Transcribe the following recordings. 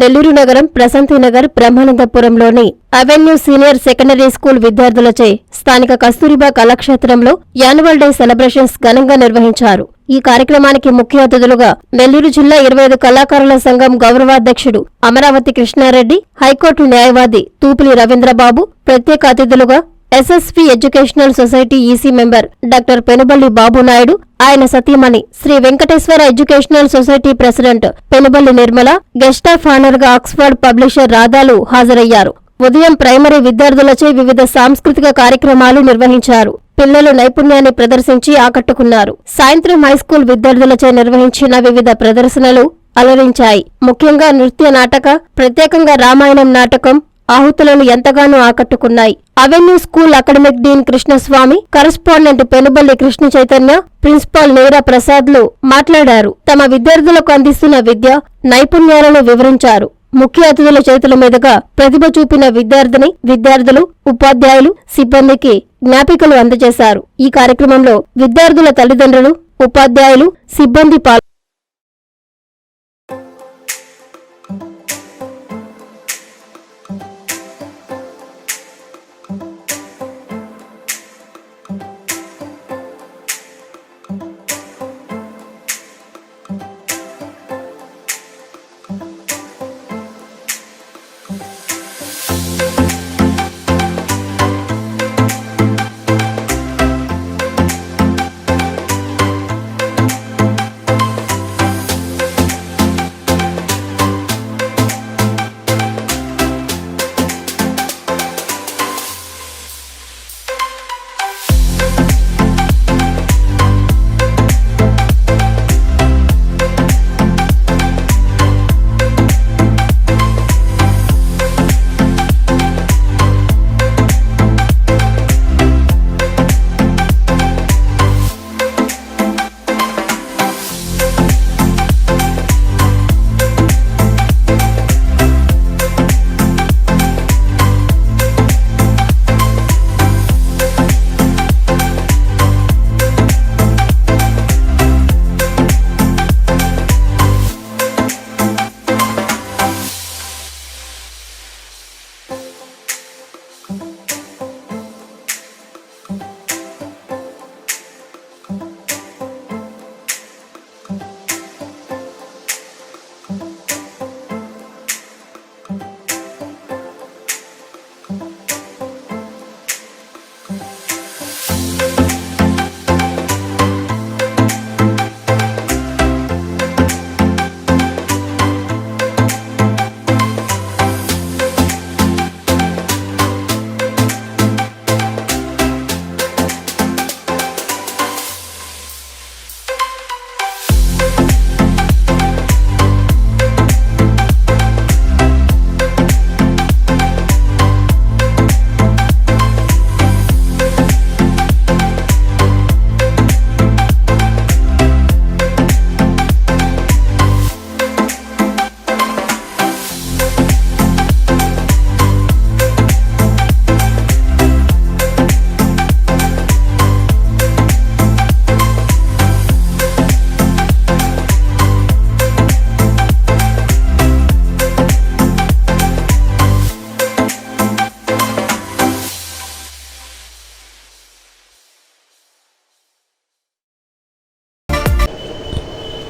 నెల్లూరు నగరం ప్రశాంతి నగర్ బ్రహ్మానందపురంలోని avenue senior secondary school విద్యార్థులచే స్థానిక కస్తూరిబా కళాక్షేత్రంలో యాన్యువల్ డే సెలబ్రేషన్స్ ఘనంగా నిర్వహించారు. ఈ కార్యక్రమానికి ముఖ్య అతిథులుగా నెల్లూరు జిల్లా ఇరవై ఐదు కళాకారుల సంఘం గౌరవాధ్యక్షుడు అమరావతి కృష్ణారెడ్డి హైకోర్టు న్యాయవాది తూపిలి రవీంద్రబాబు ప్రత్యేక అతిథులుగా SSV educational society EC member doctor Penuballi Babunaidu ఆయన సతీమణి Shri Venkateswara educational society president Penuballi Nirmala guest of ఆనర్గా Oxford publisher రాధాలు హాజరయ్యారు. ఉదయం ప్రైమరీ విద్యార్థులచే వివిధ సాంస్కృతిక కార్యక్రమాలు నిర్వహించారు. పిల్లలు నైపుణ్యాన్ని ప్రదర్శించి ఆకట్టుకున్నారు. సాయంత్రం హైస్కూల్ విద్యార్థులచే నిర్వహించిన వివిధ ప్రదర్శనలు అలరించాయి. ముఖ్యంగా నృత్య నాటక ప్రత్యేకంగా రామాయణం నాటకం ఆహుతులను ఎంతగానో ఆకట్టుకున్నాయి. Avenue school academic dean Krishnaswamy correspondent Penuballi Krishna Chaitanya principal Neera ప్రసాద్లు మాట్లాడారు. తమ విద్యార్థులకు అందిస్తున్న విద్య నైపుణ్యాలను వివరించారు. ముఖ్య అతిథుల చేతుల మీదుగా ప్రతిభ చూపిన విద్యార్థిని విద్యార్థులు ఉపాధ్యాయులు సిబ్బందికి జ్ఞాపికలు అందజేశారు. ఈ కార్యక్రమంలో విద్యార్థుల తల్లిదండ్రులు ఉపాధ్యాయులు సిబ్బంది పాల్గొన్నారు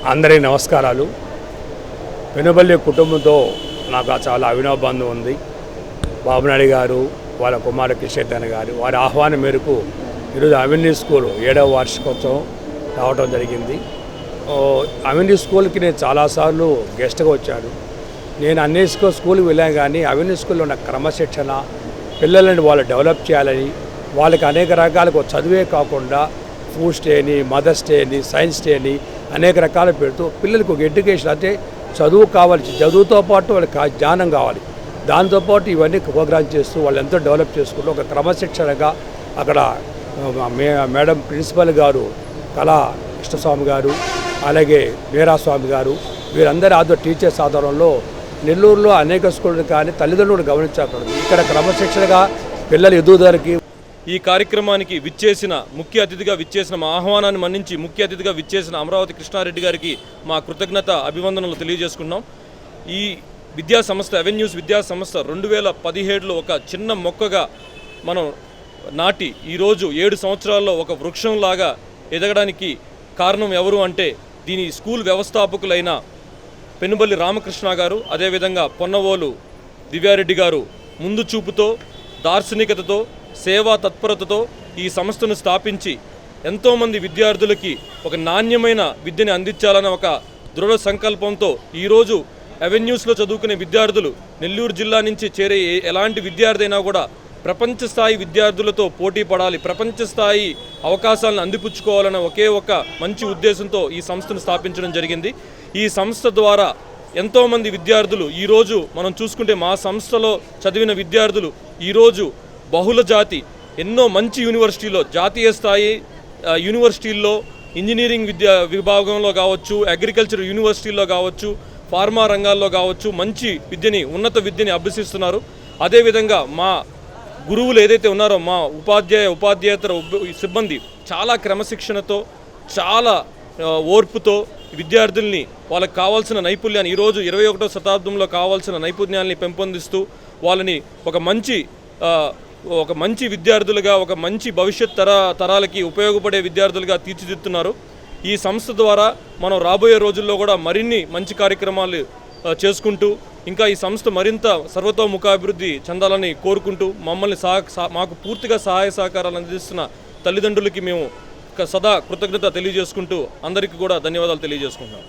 అందరికీ నమస్కారాలు. వెనుబల్లి కుటుంబంతో నాకు చాలా అవినవ బంధం ఉంది. బాబునాయుడు గారు వాళ్ళ కుమారు కిషేతన్ గారు వారి ఆహ్వానం మేరకు ఈరోజు అవెన్యూ స్కూల్ ఏడవ వార్షికోత్సవం రావడం జరిగింది. అవెన్యూ స్కూల్కి నేను చాలాసార్లు గెస్ట్గా వచ్చాను. నేను అన్ని స్కూల్ స్కూల్కి వెళ్ళాను కానీ అవెన్యూ స్కూల్లో ఉన్న క్రమశిక్షణ పిల్లలని వాళ్ళు డెవలప్ చేయాలని వాళ్ళకి అనేక రకాలకు చదువే కాకుండా ఫుడ్ డే అని మదర్స్ డే అని సైన్స్ డే అని అనేక రకాల పేరుతో పిల్లలకు ఒక ఎడ్యుకేషన్ అంటే చదువు కావాలి చదువుతో పాటు వాళ్ళకి జ్ఞానం కావాలి. దాంతోపాటు ఇవన్నీ ప్రోగ్రామ్ చేస్తూ వాళ్ళు ఎంతో డెవలప్ చేసుకుంటూ ఒక క్రమశిక్షణగా అక్కడ మే మేడం ప్రిన్సిపల్ గారు కళా కృష్ణస్వామి గారు అలాగే వీరాస్వామి గారు వీరందరి ఆధ్వ టీచర్స్ ఆధారంలో నెల్లూరులో అనేక స్కూళ్ళు కానీ తల్లిదండ్రులు గమనించకూడదు. ఇక్కడ క్రమశిక్షణగా పిల్లల ఎదుగుదలకి ఈ కార్యక్రమానికి విచ్చేసిన ముఖ్య అతిథిగా విచ్చేసిన మా ఆహ్వానాన్ని మన్నించి ముఖ్య అతిథిగా విచ్చేసిన అమరావతి కృష్ణారెడ్డి గారికి మా కృతజ్ఞత అభివందనలు తెలియజేసుకున్నాం. ఈ విద్యా సంస్థ అవెన్యూస్ విద్యా సంస్థ రెండు వేల పదిహేడులో ఒక చిన్న మొక్కగా మనం నాటి ఈరోజు ఏడు సంవత్సరాల్లో ఒక వృక్షంలాగా ఎదగడానికి కారణం ఎవరు అంటే దీని స్కూల్ వ్యవస్థాపకులైన పెనుబల్లి రామకృష్ణ గారు అదేవిధంగా పొన్నవోలు దివ్యారెడ్డి గారు ముందు చూపుతో దార్శనికతతో సేవా తత్పరతతో ఈ సంస్థను స్థాపించి ఎంతోమంది విద్యార్థులకి ఒక నాణ్యమైన విద్యని అందించాలన్న ఒక దృఢ సంకల్పంతో ఈరోజు అవెన్యూస్లో చదువుకునే విద్యార్థులు నెల్లూరు జిల్లా నుంచి చేరే ఏ- ఎలాంటి విద్యార్థి అయినా కూడా ప్రపంచ స్థాయి విద్యార్థులతో పోటీ పడాలి ప్రపంచ స్థాయి అవకాశాలను అందిపుచ్చుకోవాలన్న ఒకే ఒక మంచి ఉద్దేశంతో ఈ సంస్థను స్థాపించడం జరిగింది. ఈ సంస్థ ద్వారా ఎంతోమంది విద్యార్థులు ఈరోజు మనం చూసుకుంటే మా సంస్థలో చదివిన విద్యార్థులు ఈరోజు బహుళ జాతి ఎన్నో మంచి యూనివర్సిటీలో జాతీయ స్థాయి యూనివర్సిటీల్లో ఇంజనీరింగ్ విద్యా విభాగంలో కావచ్చు అగ్రికల్చర్ యూనివర్సిటీల్లో కావచ్చు ఫార్మా రంగాల్లో కావచ్చు మంచి విద్యని ఉన్నత విద్యని అభ్యసిస్తున్నారు. అదేవిధంగా మా గురువులు ఏదైతే ఉన్నారో మా ఉపాధ్యాయ ఉపాధ్యాయేతర సిబ్బంది చాలా క్రమశిక్షణతో చాలా ఓర్పుతో విద్యార్థుల్ని వాళ్ళకి కావాల్సిన నైపుణ్యాన్ని ఈరోజు ఇరవై ఒకటో శతాబ్దంలో కావాల్సిన నైపుణ్యాల్ని పెంపొందిస్తూ వాళ్ళని ఒక మంచి ఒక మంచి విద్యార్థులుగా ఒక మంచి భవిష్యత్ తర తరాలకి ఉపయోగపడే విద్యార్థులుగా తీర్చిదిద్దుతున్నారు. ఈ సంస్థ ద్వారా మనం రాబోయే రోజుల్లో కూడా మరిన్ని మంచి కార్యక్రమాలు చేసుకుంటూ ఇంకా ఈ సంస్థ మరింత సర్వతోముఖాభివృద్ధి చెందాలని కోరుకుంటూ మమ్మల్ని సహ సహ- మాకు పూర్తిగా సహాయ సహకారాలు అందిస్తున్న తల్లిదండ్రులకి మేము సదా కృతజ్ఞత తెలియజేసుకుంటూ అందరికీ కూడా ధన్యవాదాలు తెలియజేసుకుంటున్నాం.